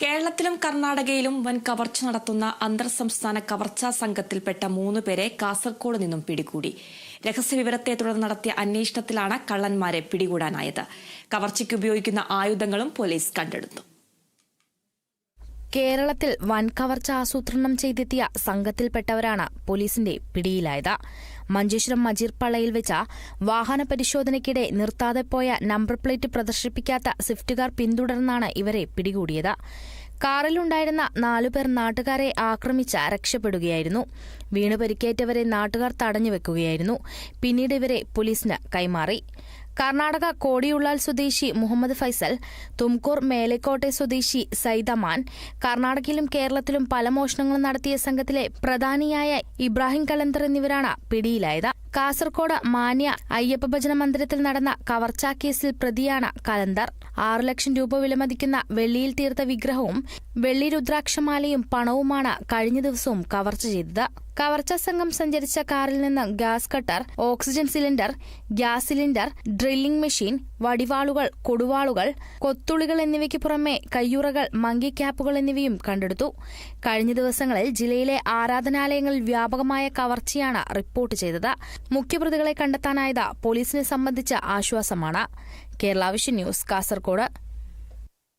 കേരളത്തിലും കർണാടകയിലും വൻ കവർച്ച നടത്തുന്ന അന്തർ സംസ്ഥാന കവർച്ചാ സംഘത്തിൽപ്പെട്ട മൂന്ന് പേരെ കാസർകോട് നിന്നും പിടികൂടി. രഹസ്യവിവരത്തെ തുടർന്ന് നടത്തിയ അന്വേഷണത്തിലാണ് കള്ളന്മാരെ പിടികൂടാനായത്. കവർച്ചയ്ക്ക് ഉപയോഗിക്കുന്ന ആയുധങ്ങളും പോലീസ് കണ്ടെടുത്തു. കേരളത്തിൽ വൻ കവർച്ച ആസൂത്രണം ചെയ്തെത്തിയ സംഘത്തിൽപ്പെട്ടവരാണ് പോലീസിന്റെ പിടിയിലായത്. മഞ്ചേശ്വരം മജീർപ്പള്ളയിൽ വെച്ച വാഹന പരിശോധനയ്ക്കിടെ നിർത്താതെ പോയ നമ്പർ പ്ലേറ്റ് പ്രദർശിപ്പിക്കാത്ത സ്വിഫ്റ്റുകാർ പിന്തുടർന്നാണ് ഇവരെ പിടികൂടിയത്. കാറിലുണ്ടായിരുന്ന നാലുപേർ നാട്ടുകാരെ ആക്രമിച്ച് രക്ഷപ്പെടുകയായിരുന്നു. വീണ് പരിക്കേറ്റവരെ നാട്ടുകാർ തടഞ്ഞുവെക്കുകയായിരുന്നു പിന്നീട് ഇവരെ പോലീസിന് കൈമാറി. കർണാടക കോടിയുള്ളാൽ സ്വദേശി മുഹമ്മദ് ഫൈസൽ തുംകൂർ മേലേക്കോട്ടെ സ്വദേശി സൈദമാൻ കർണാടകയിലും കേരളത്തിലും പല മോഷണങ്ങളും നടത്തിയ സംഘത്തിലെ പ്രധാനിയായ ഇബ്രാഹിം കലന്തർ എന്നിവരാണ് പിടിയിലായത്. കാസർകോട് മാന്യ അയ്യപ്പ ഭജന മന്ദിരത്തിൽ നടന്ന കവർച്ചാ കേസിൽ പ്രതിയാണ് കലന്തർ. ആറു ലക്ഷം രൂപ വിലമതിക്കുന്ന വെള്ളിയിൽ തീർത്ത വിഗ്രഹവും വെള്ളി രുദ്രാക്ഷമാലയും പണവുമാണ് കഴിഞ്ഞ ദിവസവും കവർച്ച ചെയ്തത്. കവർച്ച സംഘം സഞ്ചരിച്ച കാറിൽ നിന്ന് gas cutter oxygen cylinder gas cylinder drilling machine വടിവാളുകൾ കൊടുവാളുകൾ കൊത്തുളികൾ എന്നിവയ്ക്ക് പുറമെ കയ്യുറകൾ മങ്കി ക്യാപ്പുകൾ എന്നിവയും കണ്ടെടുത്തു. കഴിഞ്ഞ ദിവസങ്ങളിൽ ജില്ലയിലെ ആരാധനാലയങ്ങളിൽ വ്യാപകമായ കവർച്ചയാണ് റിപ്പോർട്ട് ചെയ്തത്. മുഖ്യപ്രതികളെ കണ്ടെത്താനായത് പോലീസിനെ സംബന്ധിച്ച ആശ്വാസമാണ്. Kerala vision news Kasaragod.